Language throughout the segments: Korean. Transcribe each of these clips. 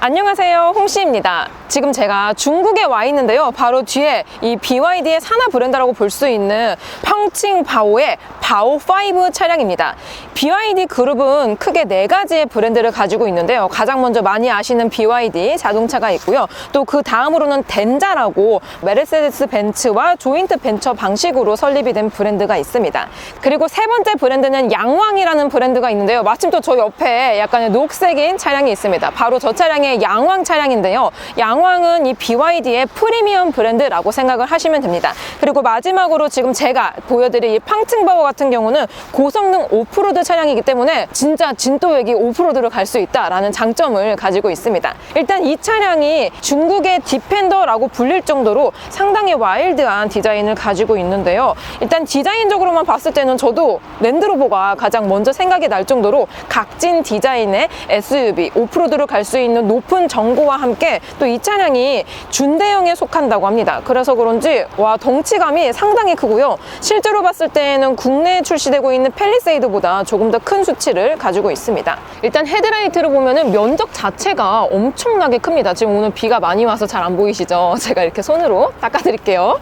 안녕하세요. 홍씨입니다. 지금 제가 중국에 와 있는데요. 바로 뒤에 이 BYD의 산하 브랜드라고 볼 수 있는 펑칭 바오의 바오5 차량입니다. BYD 그룹은 크게 네 가지의 브랜드를 가지고 있는데요. 가장 먼저 많이 아시는 BYD 자동차가 있고요. 또 그 다음으로는 덴자라고 메르세데스 벤츠와 조인트 벤처 방식으로 설립이 된 브랜드가 있습니다. 그리고 세 번째 브랜드는 양왕이라는 브랜드가 있는데요. 마침 또 저 옆에 약간의 녹색인 차량이 있습니다. 바로 저 차량의 양왕 차량인데요. 양왕은 이 BYD의 프리미엄 브랜드라고 생각을 하시면 됩니다. 그리고 마지막으로 지금 제가 보여드릴 이 팡층바오 같은 경우는 고성능 오프로드 차량이기 때문에 진짜 진또액이 오프로드를 갈 수 있다라는 장점을 가지고 있습니다. 일단 이 차량이 중국의 디펜더라고 불릴 정도로 상당히 와일드한 디자인을 가지고 있는데요. 일단 디자인적으로만 봤을 때는 저도 랜드로버가 가장 먼저 생각이 날 정도로 각진 디자인의 SUV 오프로드를 갈수 있는 높은 정고와 함께 또 이 차량이 준대형에 속한다고 합니다. 그래서 그런지 와 덩치감이 상당히 크고요. 실제로 봤을 때에는 국내에 출시되고 있는 펠리세이드보다 조금 더 큰 수치를 가지고 있습니다. 일단 헤드라이트를 보면은 면적 자체가 엄청나게 큽니다. 지금 오늘 비가 많이 와서 잘 안 보이시죠? 제가 이렇게 손으로 닦아드릴게요.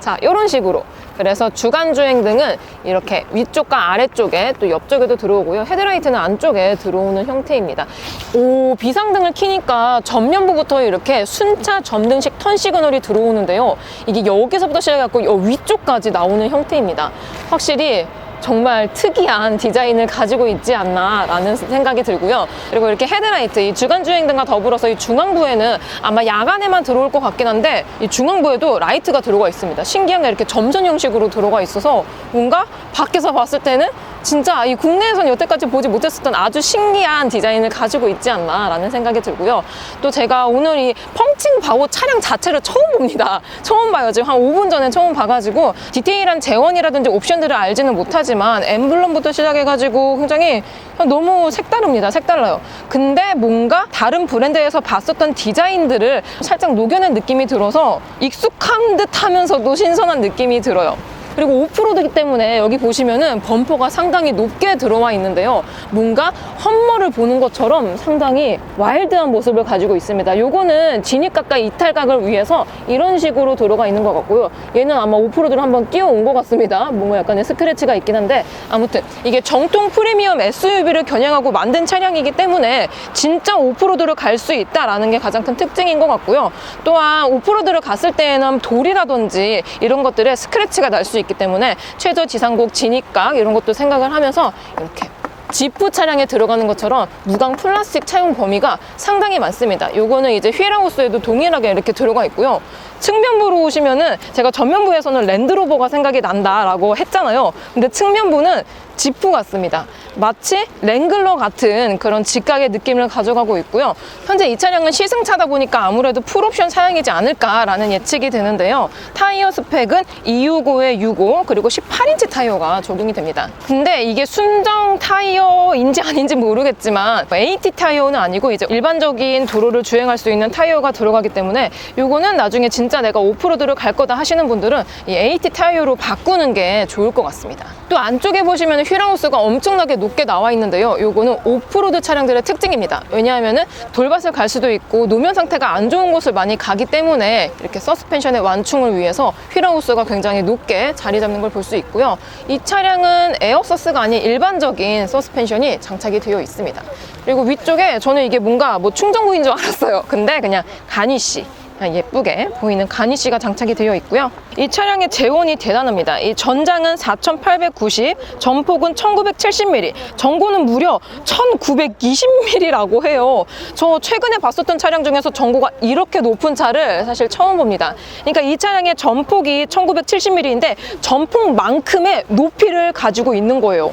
자, 이런 식으로. 그래서 주간 주행 등은 이렇게 위쪽과 아래쪽에 또 옆쪽에도 들어오고요. 헤드라이트는 안쪽에 들어오는 형태입니다. 오, 비상등을 켜니까 전면부부터 이렇게 순차 점등식 턴 시그널이 들어오는데요. 이게 여기서부터 시작해갖고 여 위쪽까지 나오는 형태입니다. 확실히 정말 특이한 디자인을 가지고 있지 않나라는 생각이 들고요. 그리고 이렇게 헤드라이트, 이 주간 주행 등과 더불어서 이 중앙부에는 아마 야간에만 들어올 것 같긴 한데 이 중앙부에도 라이트가 들어가 있습니다. 신기한 게 이렇게 점선 형식으로 들어가 있어서 뭔가 밖에서 봤을 때는 진짜 이 국내에선 여태까지 보지 못했었던 아주 신기한 디자인을 가지고 있지 않나라는 생각이 들고요. 또 제가 오늘 이 펑칭 바오 차량 자체를 처음 봅니다. 처음 봐요. 지금 한 5분 전에 처음 봐가지고 디테일한 재원이라든지 옵션들을 알지는 못하지만 엠블럼부터 시작해가지고 굉장히 너무 색다릅니다. 색달라요. 근데 뭔가 다른 브랜드에서 봤었던 디자인들을 살짝 녹여낸 느낌이 들어서 익숙한 듯 하면서도 신선한 느낌이 들어요. 그리고 오프로드기 때문에 여기 보시면은 범퍼가 상당히 높게 들어와 있는데요. 뭔가 험머를 보는 것처럼 상당히 와일드한 모습을 가지고 있습니다. 요거는 진입 가까이 이탈각을 위해서 이런 식으로 들어가 있는 것 같고요. 얘는 아마 오프로드를 한번 뛰어온 것 같습니다. 뭔가 약간의 스크래치가 있긴 한데 아무튼 이게 정통 프리미엄 SUV를 겨냥하고 만든 차량이기 때문에 진짜 오프로드를 갈 수 있다라는 게 가장 큰 특징인 것 같고요. 또한 오프로드를 갔을 때에는 돌이라든지 이런 것들에 스크래치가 날 수 있기 때문에 최저 지상국 진입각 이런 것도 생각을 하면서 이렇게 지프 차량에 들어가는 것처럼 무광 플라스틱 차용 범위가 상당히 많습니다. 요거는 이제 휠하우스에도 동일하게 이렇게 들어가 있고요. 측면부로 오시면은 제가 전면부에서는 랜드로버가 생각이 난다라고 했잖아요. 근데 측면부는 지프 같습니다. 마치 랭글러 같은 그런 직각의 느낌을 가져가고 있고요. 현재 이 차량은 시승차다 보니까 아무래도 풀옵션 사양이지 않을까라는 예측이 되는데요. 타이어 스펙은 265에 65 그리고 18인치 타이어가 적용이 됩니다. 근데 이게 순정 타이어인지 아닌지 모르겠지만 AT 타이어는 아니고 이제 일반적인 도로를 주행할 수 있는 타이어가 들어가기 때문에 이거는 나중에 진짜 내가 오프로드를 갈 거다 하시는 분들은 이 AT 타이어로 바꾸는 게 좋을 것 같습니다. 또 안쪽에 보시면 휠하우스가 엄청나게 높게 나와 있는데요. 요거는 오프로드 차량들의 특징입니다. 왜냐하면 돌밭을 갈 수도 있고 노면 상태가 안 좋은 곳을 많이 가기 때문에 이렇게 서스펜션의 완충을 위해서 휠하우스가 굉장히 높게 자리 잡는 걸 볼 수 있고요. 이 차량은 에어서스가 아닌 일반적인 서스펜션이 장착이 되어 있습니다. 그리고 위쪽에 저는 이게 뭔가 뭐 충전구인 줄 알았어요. 근데 그냥 가니쉬 예쁘게 보이는 가니쉬가 장착이 되어 있고요. 이 차량의 재원이 대단합니다. 이 전장은 4,890, 전폭은 1,970mm, 전고는 무려 1,920mm라고 해요. 저 최근에 봤었던 차량 중에서 전고가 이렇게 높은 차를 사실 처음 봅니다. 그러니까 이 차량의 전폭이 1,970mm인데 전폭만큼의 높이를 가지고 있는 거예요.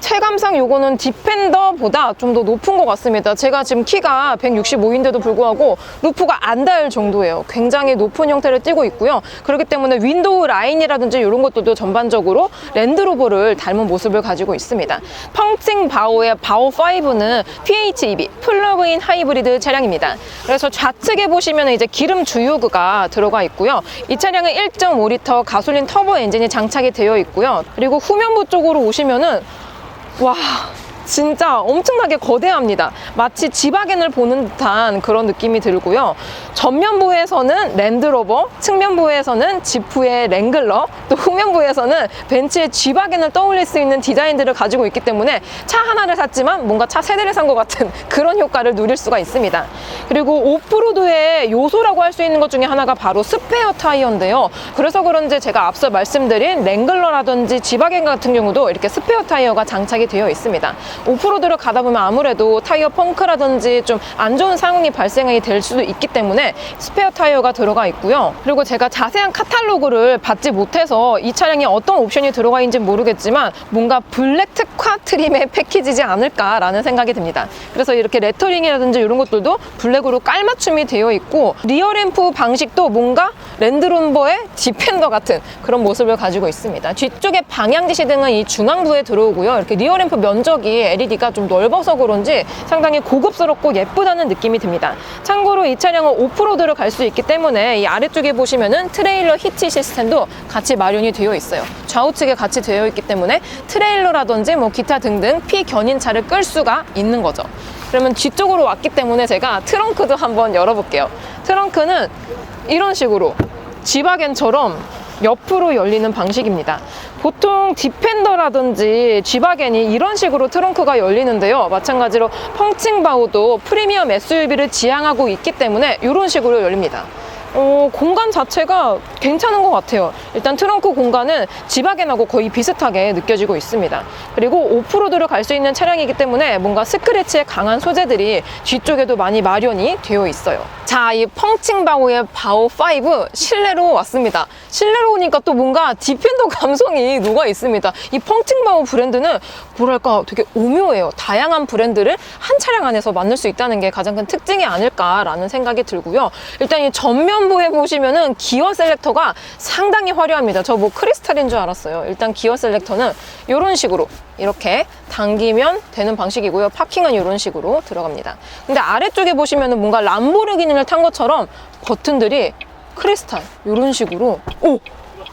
체감상 요거는 디펜더보다 좀 더 높은 것 같습니다. 제가 지금 키가 165인데도 불구하고 루프가 안 닿을 정도예요. 굉장히 높은 형태를 띠고 있고요. 그렇기 때문에 윈도우 라인이라든지 이런 것들도 전반적으로 랜드로버를 닮은 모습을 가지고 있습니다. 펑칭 바오의 바오5는 PHEV 플러그인 하이브리드 차량입니다. 그래서 좌측에 보시면 이제 기름 주유구가 들어가 있고요. 이 차량은 1.5리터 가솔린 터보 엔진이 장착이 되어 있고요. 그리고 후면부 쪽으로 오시면은 와 진짜 엄청나게 거대합니다. 마치 지바겐을 보는 듯한 그런 느낌이 들고요. 전면부에서는 랜드로버, 측면부에서는 지프의 랭글러, 또 후면부에서는 벤츠의 지바겐을 떠올릴 수 있는 디자인들을 가지고 있기 때문에 차 하나를 샀지만 뭔가 차 세대를 산 것 같은 그런 효과를 누릴 수가 있습니다. 그리고 오프로드의 요소라고 할 수 있는 것 중에 하나가 바로 스페어 타이어인데요. 그래서 그런지 제가 앞서 말씀드린 랭글러라든지 지바겐 같은 경우도 이렇게 스페어 타이어가 장착이 되어 있습니다. 오프로드를 가다 보면 아무래도 타이어 펑크라든지 좀 안 좋은 상황이 발생이 될 수도 있기 때문에 스페어 타이어가 들어가 있고요. 그리고 제가 자세한 카탈로그를 받지 못해서 이 차량에 어떤 옵션이 들어가 있는지 모르겠지만 뭔가 블랙 특화 트림의 패키지지 않을까라는 생각이 듭니다. 그래서 이렇게 레터링이라든지 이런 것들도 블랙으로 깔맞춤이 되어 있고 리어 램프 방식도 뭔가 랜드로버의 디펜더 같은 그런 모습을 가지고 있습니다. 뒤쪽에 방향지시 등은 이 중앙부에 들어오고요. 이렇게 리어 램프 면적이 LED가 좀 넓어서 그런지 상당히 고급스럽고 예쁘다는 느낌이 듭니다. 참고로 이 차량은 오프로드를 갈 수 있기 때문에 이 아래쪽에 보시면은 트레일러 히치 시스템도 같이 마련이 되어 있어요. 좌우측에 같이 되어 있기 때문에 트레일러라든지 뭐 기타 등등 피견인 차를 끌 수가 있는 거죠. 그러면 뒤쪽으로 왔기 때문에 제가 트렁크도 한번 열어볼게요. 트렁크는 이런 식으로 지바겐처럼 옆으로 열리는 방식입니다. 보통 디펜더라든지 G바겐이 이런 식으로 트렁크가 열리는데요. 마찬가지로 펑칭바우도 프리미엄 SUV를 지향하고 있기 때문에 이런 식으로 열립니다. 어, 공간 자체가 괜찮은 것 같아요. 일단 트렁크 공간은 지바겐하고 거의 비슷하게 느껴지고 있습니다. 그리고 오프로드를 갈 수 있는 차량이기 때문에 뭔가 스크래치에 강한 소재들이 뒤쪽에도 많이 마련이 되어 있어요. 자, 이 펑칭바오의 바오5 실내로 왔습니다. 실내로 오니까 또 뭔가 디펜더 감성이 녹아 있습니다. 이 펑칭바오 브랜드는 뭐랄까 되게 오묘해요. 다양한 브랜드를 한 차량 안에서 만날 수 있다는 게 가장 큰 특징이 아닐까라는 생각이 들고요. 일단 이 전면 부에 보시면은 기어 셀렉터가 상당히 화려합니다. 저 뭐 크리스탈인 줄 알았어요. 일단 기어 셀렉터는 이런 식으로 이렇게 당기면 되는 방식이고요. 파킹은 이런 식으로 들어갑니다. 근데 아래쪽에 보시면은 뭔가 람보르기니를 탄 것처럼 버튼들이 크리스탈 이런 식으로 오!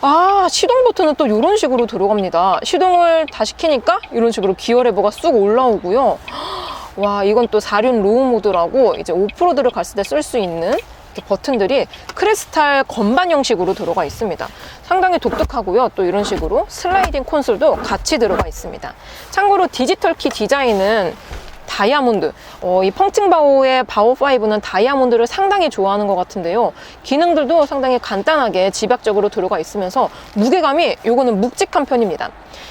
아 시동 버튼은 또 이런 식으로 들어갑니다. 시동을 다 시 키니까 이런 식으로 기어 레버가 쑥 올라오고요. 와 이건 또 4륜 로우 모드라고 이제 오프로드를 갔을 때 쓸 수 있는 버튼들이 크리스탈 건반 형식으로 들어가 있습니다. 상당히 독특하고요. 또 이런 식으로 슬라이딩 콘솔도 같이 들어가 있습니다. 참고로 디지털 키 디자인은 다이아몬드. 어, 이 펑칭바오의 바오5는 다이아몬드를 상당히 좋아하는 것 같은데요. 기능들도 상당히 간단하게 집약적으로 들어가 있으면서 무게감이 요거는 묵직한 편입니다.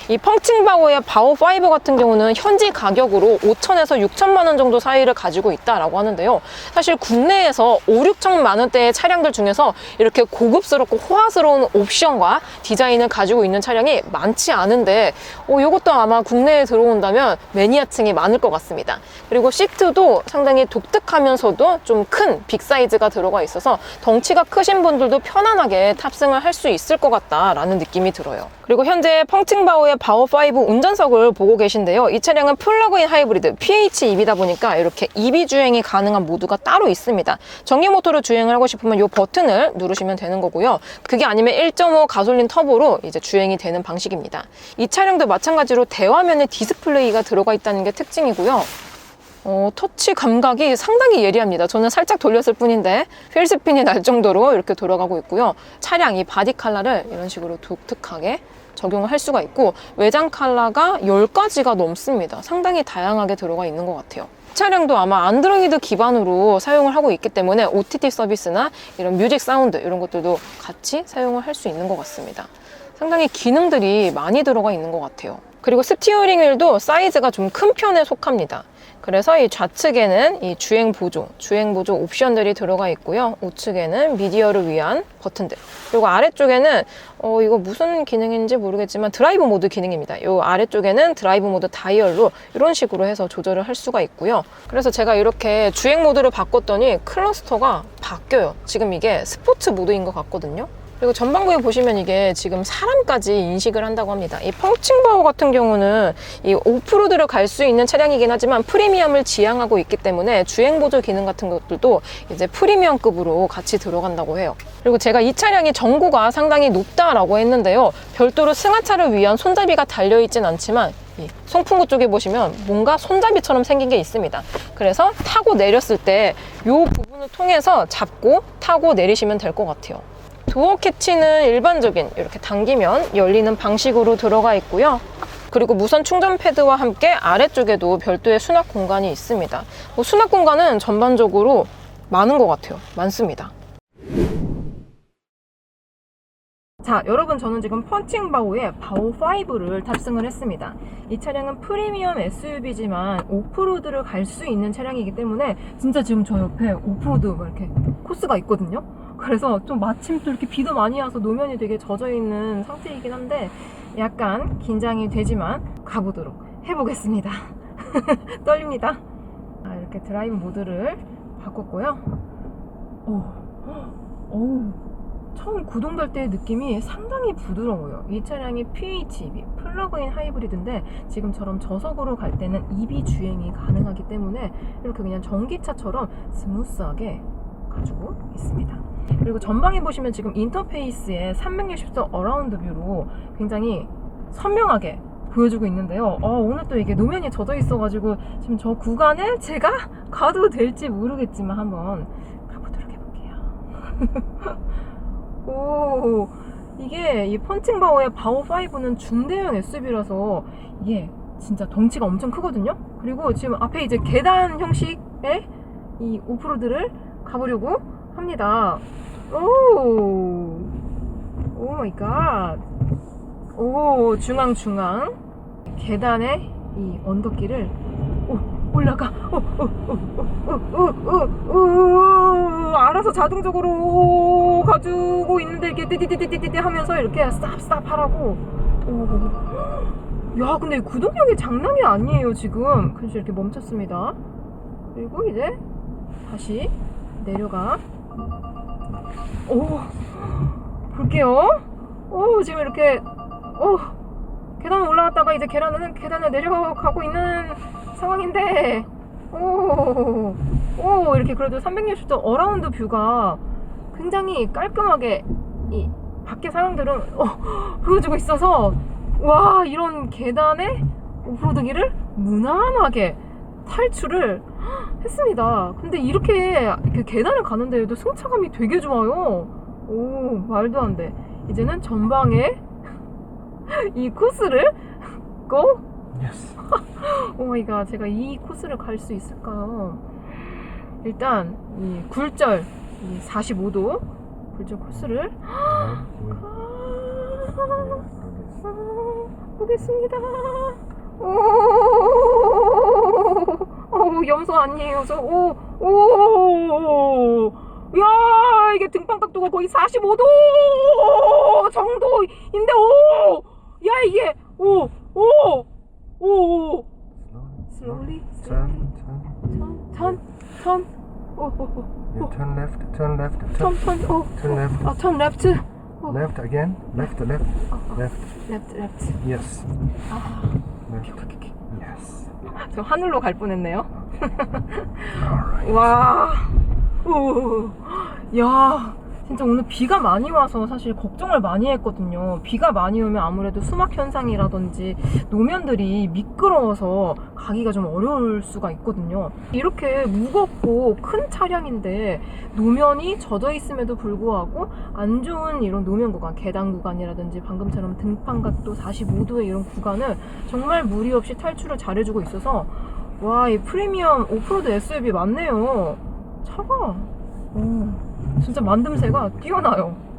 이 펑칭바오의 바오5 같은 경우는 현지 가격으로 5천에서 6천만 원 정도 사이를 가지고 있다라고 하는데요. 사실 국내에서 5, 6천만 원대의 차량들 중에서 이렇게 고급스럽고 호화스러운 옵션과 디자인을 가지고 있는 차량이 많지 않은데 어, 이것도 아마 국내에 들어온다면 매니아층이 많을 것 같습니다. 그리고 시트도 상당히 독특하면서도 좀 큰 빅사이즈가 들어가 있어서 덩치가 크신 분들도 편안하게 탑승을 할 수 있을 것 같다라는 느낌이 들어요. 그리고 현재 펑칭바오의 바오5 운전석을 보고 계신데요. 이 차량은 플러그인 하이브리드 PHEV다 보니까 이렇게 EV 주행이 가능한 모드가 따로 있습니다. 전기 모터로 주행을 하고 싶으면 이 버튼을 누르시면 되는 거고요. 그게 아니면 1.5 가솔린 터보로 이제 주행이 되는 방식입니다. 이 차량도 마찬가지로 대화면에 디스플레이가 들어가 있다는 게 특징이고요. 어, 터치 감각이 상당히 예리합니다. 저는 살짝 돌렸을 뿐인데 휠스핀이 날 정도로 이렇게 돌아가고 있고요. 차량 이 바디 컬러를 이런 식으로 독특하게 적용을 할 수가 있고 외장 컬러가 10가지가 넘습니다. 상당히 다양하게 들어가 있는 것 같아요. 차량도 아마 안드로이드 기반으로 사용을 하고 있기 때문에 OTT 서비스나 이런 뮤직 사운드 이런 것들도 같이 사용을 할 수 있는 것 같습니다. 상당히 기능들이 많이 들어가 있는 것 같아요. 그리고 스티어링 휠도 사이즈가 좀 큰 편에 속합니다. 그래서 이 좌측에는 이 주행 보조, 주행 보조 옵션들이 들어가 있고요. 우측에는 미디어를 위한 버튼들. 그리고 아래쪽에는 어 이거 무슨 기능인지 모르겠지만 드라이브 모드 기능입니다. 이 아래쪽에는 드라이브 모드 다이얼로 이런 식으로 해서 조절을 할 수가 있고요. 그래서 제가 이렇게 주행 모드를 바꿨더니 클러스터가 바뀌어요. 지금 이게 스포츠 모드인 것 같거든요. 그리고 전방부에 보시면 이게 지금 사람까지 인식을 한다고 합니다. 이 펑칭바오 같은 경우는 이 오프로드를 갈 수 있는 차량이긴 하지만 프리미엄을 지향하고 있기 때문에 주행 보조 기능 같은 것들도 이제 프리미엄급으로 같이 들어간다고 해요. 그리고 제가 이 차량이 전고가 상당히 높다라고 했는데요. 별도로 승하차를 위한 손잡이가 달려 있진 않지만 이 송풍구 쪽에 보시면 뭔가 손잡이처럼 생긴 게 있습니다. 그래서 타고 내렸을 때 이 부분을 통해서 잡고 타고 내리시면 될 것 같아요. 도어 캐치는 일반적인 이렇게 당기면 열리는 방식으로 들어가 있고요. 그리고 무선 충전 패드와 함께 아래쪽에도 별도의 수납 공간이 있습니다. 뭐 수납 공간은 전반적으로 많은 것 같아요. 많습니다. 자, 여러분 저는 지금 펀칭 바오의 바오 5를 탑승을 했습니다. 이 차량은 프리미엄 SUV지만 오프로드를 갈 수 있는 차량이기 때문에 진짜 지금 저 옆에 오프로드 막 이렇게 코스가 있거든요. 그래서 좀 마침 또 이렇게 비도 많이 와서 노면이 되게 젖어 있는 상태이긴 한데 약간 긴장이 되지만 가보도록 해보겠습니다. 떨립니다. 아, 이렇게 드라이브 모드를 바꿨고요. 오, 오, 처음 구동될 때의 느낌이 상당히 부드러워요. 이 차량이 PHEV, 플러그인 하이브리드인데 지금처럼 저속으로 갈 때는 EV 주행이 가능하기 때문에 이렇게 그냥 전기차처럼 스무스하게 가지고 있습니다. 그리고 전방에 보시면 지금 인터페이스에 360도 어라운드 뷰로 굉장히 선명하게 보여주고 있는데요. 어, 오늘 또 이게 노면이 젖어 있어가지고 지금 저 구간을 제가 가도 될지 모르겠지만 한번 가보도록 해볼게요. 오, 이게 이 펀칭바오의 바오5는 중대형 SUV라서 이게 진짜 덩치가 엄청 크거든요. 그리고 지금 앞에 이제 계단 형식의 이 오프로드를 가보려고 합니다. 오, 오 마이 갓. 오, 중앙 중앙. 계단의 이 언덕길을 오, 올라가. 오, 오, 오, 오, 오, 오, 오, 알아서 자동적으로 오, 가지고 있는데 이렇게 띠띠띠띠띠띠 하면서 이렇게 스탑 하라고. 오. 야, 근데 구동력이 장난이 아니에요, 지금. 그래서 이렇게 멈췄습니다. 그리고 이제 다시 내려가. 오, 볼게요. 오, 지금 이렇게, 오, 계단 올라갔다가 이제 계단은 계단을 내려가고 있는 상황인데, 오, 오, 이렇게 그래도 360도 어라운드 뷰가 굉장히 깔끔하게 이 밖에 사람들은 어, 보여주고 있어서, 와, 이런 계단에 오프로드기를 무난하게 탈출을 했습니다. 근데 이렇게 그 계단을 가는데도 승차감이 되게 좋아요. 오, 말도 안 돼. 이제는 전방에 이 코스를 고! Yes. 오 마이 갓, 제가 이 코스를 갈 수 있을까요? 일단, 이 굴절, 이 45도 굴절 코스를 아, 아, 보겠습니다. 오, 오, 염소 아니에요. 저, 오, 오, 야, 이게 등방 각도가 거의 45도 정도인데, 오, 야, 이게, 오, 오, 오, 오, slowly, Turn, turn. 턴, 턴, 턴, 오, 오, 오, You turn left, turn left, 턴, turn, 턴, 오, turn left, 아, 턴 레프트, left again, left, left, left. 레프트, 레프트. Yes. 아, Left. Yes. 저 하늘로 갈 뻔했네요. 와, 오, 야, 진짜 오늘 비가 많이 와서 사실 걱정을 많이 했거든요. 비가 많이 오면 아무래도 수막 현상이라든지 노면들이 미끄러워서 가기가 좀 어려울 수가 있거든요. 이렇게 무겁고 큰 차량인데 노면이 젖어 있음에도 불구하고 안 좋은 이런 노면 구간, 계단 구간이라든지 방금처럼 등판 각도 45도의 이런 구간을 정말 무리 없이 탈출을 잘해주고 있어서 와, 이 프리미엄 오프로드 SUV 맞네요. 차가 오, 진짜 만듦새가 뛰어나요.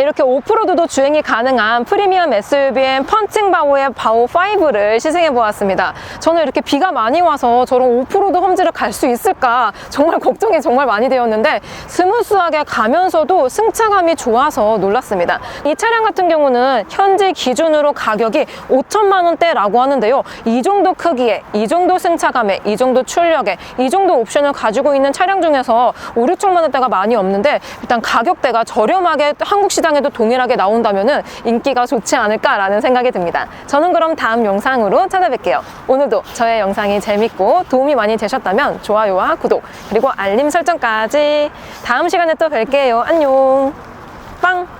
이렇게 오프로드도 주행이 가능한 프리미엄 SUV인 펀칭바오의 바오5를 시승해 보았습니다. 저는 이렇게 비가 많이 와서 저런 오프로드 험지를 갈 수 있을까 정말 걱정이 정말 많이 되었는데 스무스하게 가면서도 승차감이 좋아서 놀랐습니다. 이 차량 같은 경우는 현재 기준으로 가격이 5천만 원대라고 하는데요. 이 정도 크기에, 이 정도 승차감에, 이 정도 출력에, 이 정도 옵션을 가지고 있는 차량 중에서 5, 6천만 원대가 많이 없는데 일단 가격대가 저렴하게 한국 시장에도 동일하게 나온다면 인기가 좋지 않을까라는 생각이 듭니다. 저는 그럼 다음 영상으로 찾아뵐게요. 오늘도 저의 영상이 재밌고 도움이 많이 되셨다면 좋아요와 구독 그리고 알림 설정까지 다음 시간에 또 뵐게요. 안녕. 빵!